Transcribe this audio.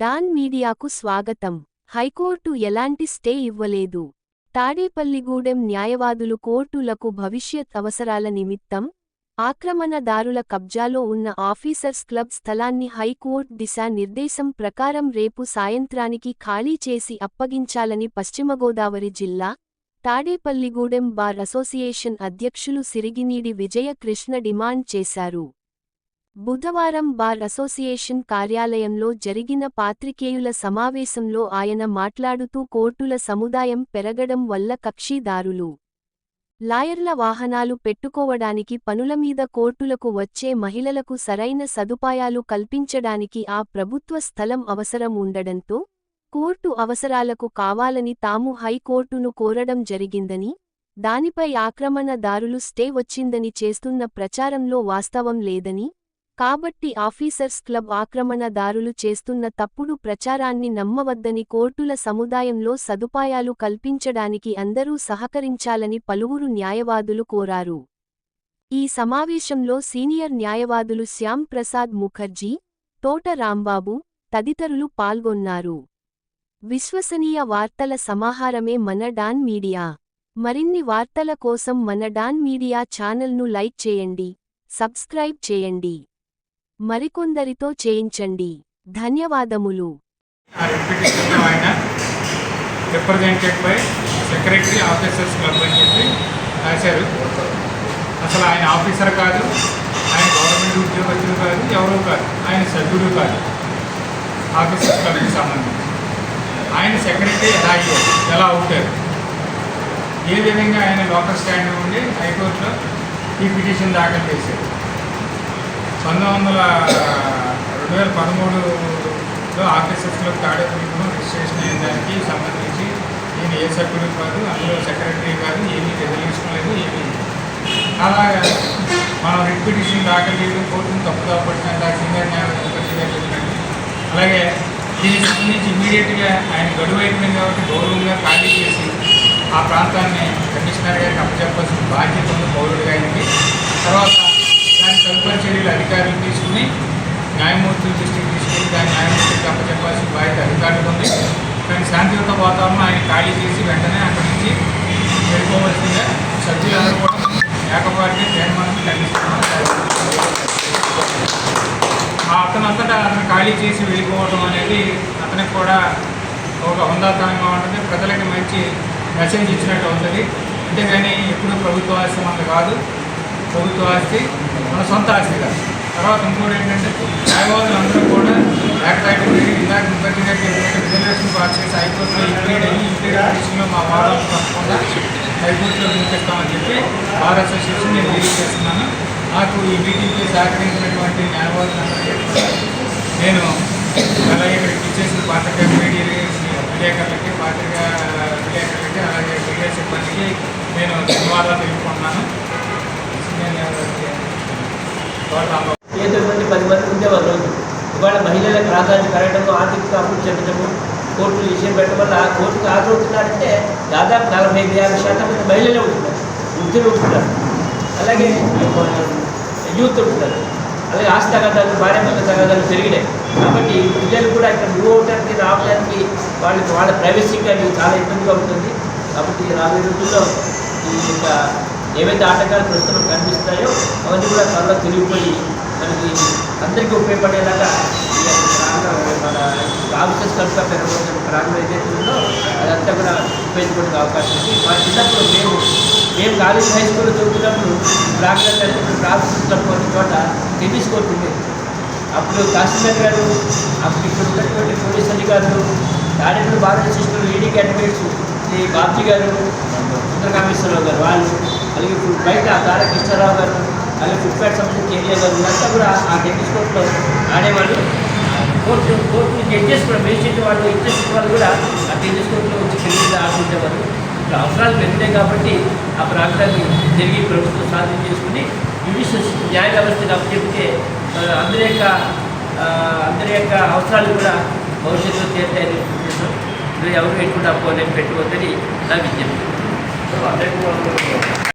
Don మీడియాకు స్వాగతం. High court ఎలాంటి స్టే ఇవ్వలేదు. తాడేపల్లిగూడెం న్యాయవాదులు కోర్టులకు భవిష్యత్ అవసరాల నిమిత్తం ఆక్రమణదారుల కబ్జాలో ఉన్న ఆఫీసర్స్ క్లబ్ స్థలాన్ని హైకోర్టు దిశా నిర్దేశం ప్రకారం రేపు సాయంత్రానికి ఖాళీ చేసి అప్పగించాలని పశ్చిమగోదావరి జిల్లా తాడేపల్లిగూడెం బార్ అసోసియేషన్ అధ్యక్షులు సిరిగినీడి విజయకృష్ణ డిమాండ్ చేశారు. బుధవారం బార్ అసోసియేషన్ కార్యాలయంలో జరిగిన పాత్రికేయుల సమావేశంలో ఆయన మాట్లాడుతూ కోర్టుల సముదాయం పెరగడం వల్ల కక్షిదారులు లాయర్ల వాహనాలు పెట్టుకోవడానికి పనులమీద కోర్టులకు వచ్చే మహిళలకు సరైన సదుపాయాలు కల్పించడానికి ఆ ప్రభుత్వ స్థలం అవసరం ఉండడంతో కోర్టు అవసరాలకు కావాలని తాము హైకోర్టును కోరడం జరిగిందని దానిపై ఆక్రమణదారులు స్టే వచ్చిందని చేస్తున్న ప్రచారంలో వాస్తవం లేదని కాబట్టి ఆఫీసర్స్ క్లబ్ ఆక్రమణదారులు చేస్తున్న తప్పుడు ప్రచారాన్ని నమ్మవద్దని కోర్టుల సముదాయంలో సదుపాయాలు కల్పించడానికి అందరూ సహకరించాలని పలువురు న్యాయవాదులు కోరారు. ఈ సమావేశంలో సీనియర్ న్యాయవాదులు శ్యామ్ ప్రసాద్ ముఖర్జీ తోట రాంబాబు తదితరులు పాల్గొన్నారు. విశ్వసనీయ వార్తల సమాహారమే మన డాన్ మీడియా. మరిన్ని వార్తల కోసం మన డాన్ మీడియా ఛానల్ను లైక్ చేయండి సబ్స్క్రైబ్ చేయండి. మరికొందరితో చేయించండి. ధన్యవాదములు. ఆయన represented by secretary officers club అని చెప్పి రాశారు. అసలు ఆయన ఆఫీసర్ కాదు ఆయన గవర్నమెంట్ ఉద్యోగస్తులు కాదు ఎవరూ కాదు ఆయన సభ్యుడు కాదు. ఆఫీసర్స్ క్లబ్కి సంబంధించి. ఆయన సెక్రటరీ ఎలా అయ్యారు ఎలా అవుతారు ఏ విధంగా ఆయన లోకల్ స్టాండ్ ఉండి హైకోర్టులో ఈ పిటిషన్ దాఖలు చేశారు? పంతొమ్మిది వందల రెండు వేల పదమూడులో ఆఫీసర్స్లో తాడేపల్లిలో రిజిస్ట్రేషన్ అయిన దానికి సంబంధించి నేను ఏ సభ్యుడు కాదు అందులో సెక్రటరీ కాదు ఏమీ రెజల్యూషన్ లేదు ఏమీ అలాగా మనం రిట్ పిటిషన్ దాఖలు చేయడం కోర్టును తప్పుగా పట్టిన సీనియర్ న్యాయవాది అలాగే దీనికి సంబంధించి ఇమీడియట్గా ఆయన గడువు అయిపోయింది కాబట్టి గౌరవంగా ఖాళీ చేసి ఆ ప్రాంతాన్ని కమిషనర్ గారికి అప్పచెప్పాల్సిన బాధ్యత ఉంది పౌరుడిగా తర్వాత దాని తదుపరి చర్యలు అధికారులు తీసుకుని న్యాయమూర్తుల దృష్టికి తీసుకుని దాని న్యాయమూర్తికి అప్పచెప్పాల్సిన బాధ్యత అధికారులకు ఉంది. కానీ శాంతియుత వాతావరణం ఆయన ఖాళీ చేసి వెంటనే అక్కడి నుంచి వెళ్ళిపోవలసిందిగా సభ్యులందరూ కూడా ఏకపాటి తీర్మానం ఖండిస్తున్నాం ఆ అంతటా అతను ఖాళీ చేసి వెళ్ళిపోవడం అనేది అతనికి కూడా ఒక హుందాతనంగా ఉంటుంది. ప్రజలకి మంచి మెసేజ్ ఇచ్చినట్టు ఉంటుంది అంతేగాని ఎప్పుడూ ప్రభుత్వ ఆశ్రమం కాదు. ప్రభుత్వ ఆస్తి మన సొంత ఆస్తి కాదు. తర్వాత ఇంకోటి ఏంటంటే న్యాయవాదులు అందరూ కూడా ఏకతాటి పెరిగి ఇందాక ముఖర్జీ రిజర్వేషన్ పాస్ చేసి హైకోర్టులో ఇంప్లీడ్ అయ్యి ఇంప్లీడ్ విషయంలో మా వాదాలు తప్పకుండా హైకోర్టులో వినిపిస్తామని చెప్పి బార్ అసోసియేషన్ నేను తెలియజేస్తున్నాను నాకు ఈ మీటింగ్కి సహకరించినటువంటి న్యాయవాదులందరికీ నేను అలాగే ఇక్కడికి ఇచ్చేసిన పాత్రికా మీడియా విలేకరులకి పాత్రికా విలేకరులకి అలాగే మీడియా సిబ్బందికి నేను ధన్యవాదాలు తెలుపుకుంటున్నాను. సీనియర్ మంది పది మంది ఉండేవారు రోజు. ఇవాళ మహిళలకు రాజధాని పెరగడము ఆర్థిక అభివృద్ధి చెందడము కోర్టులు విషయం పెట్టడం వల్ల కోర్టుకు హాజరవుతున్నారంటే దాదాపు నలభై ఐదు యాభై శాతం మంది మహిళలే ఉంటున్నారు. వృద్ధులు ఉంటున్నారు. అలాగే యూత్ ఉంటున్నారు. అలాగే ఆస్తి తగాదాలు భార్య పిల్లల తగాదాలు పెరిగినాయి. కాబట్టి పిల్లలు కూడా ఇక్కడ మూవ్ అవడానికి రావడానికి వాళ్ళకి వాళ్ళ ప్రైవసీ కానీ చాలా ఇబ్బందిగా ఉంటుంది. కాబట్టి రాబోయే రోజుల్లో ఈ యొక్క ఏవైతే ఆటంకాలు ప్రస్తుతం కనిపిస్తాయో అవన్నీ కూడా త్వరలో తిరిగిపోయి మనకి అందరికీ ఉపయోగపడేలాగా ఈ యొక్క ప్రాంతం మన ఆఫీసెస్ కనుక పెరగబోతున్న ప్రాంతం ఏదైతే ఉందో అదంతా కూడా ఉపయోగపడే అవకాశం ఉంది. మా చిన్నప్పుడు మేము మేము కాలేజ్ హై స్కూల్లో చదువుతున్నప్పుడు ప్రాంతం జరుగుతున్న ఆఫీసెస్ కనుక చోట టెన్నిస్ కోర్టు ఉండేది. అప్పుడు తహసీల్దార్ గారు అప్పుడు ఇక్కడ ఉన్నటువంటి పోలీస్ అధికారులు తాడేపల్లి భారత sister leading advocates Shri Babji గారు సుందరకామేశ్వరరావు గారు వాళ్ళు అలాగే ఫుడ్ బయట తార కృష్ణారావు గారు అలాగే ఫుడ్ ఫ్యాట్ సంబంధించిన ఏరియా గారు వీళ్ళంతా కూడా ఆ టెన్నిస్ కోర్టులో ఆడేవాళ్ళు. కోర్టు కోర్టుని జడ్జెస్ కూడా మేజిస్ట్రేట్ వాళ్ళు ఇంట్రెస్ట్ వాళ్ళు కూడా ఆ టెన్నిస్ కోర్టులో వచ్చి టెన్నిస్ ఆడుకుంటేవారు. ఇప్పుడు అవసరాలు పెరిగినాయి కాబట్టి ఆ ప్రాంతాన్ని తిరిగి ప్రభుత్వం సాధన చేసుకుని జ్యుడిషియల్ న్యాయ వ్యవస్థను అప్పచెప్తే ఆ, అందరి యొక్క అందరి యొక్క అవసరాలు కూడా భవిష్యత్తులో తీరుతాయని ఉద్దేశం ఎవరు ఎటువంటి అప్పు అనేది పెట్టుకోవద్దని నా విజ్ఞప్తి. అందరికీ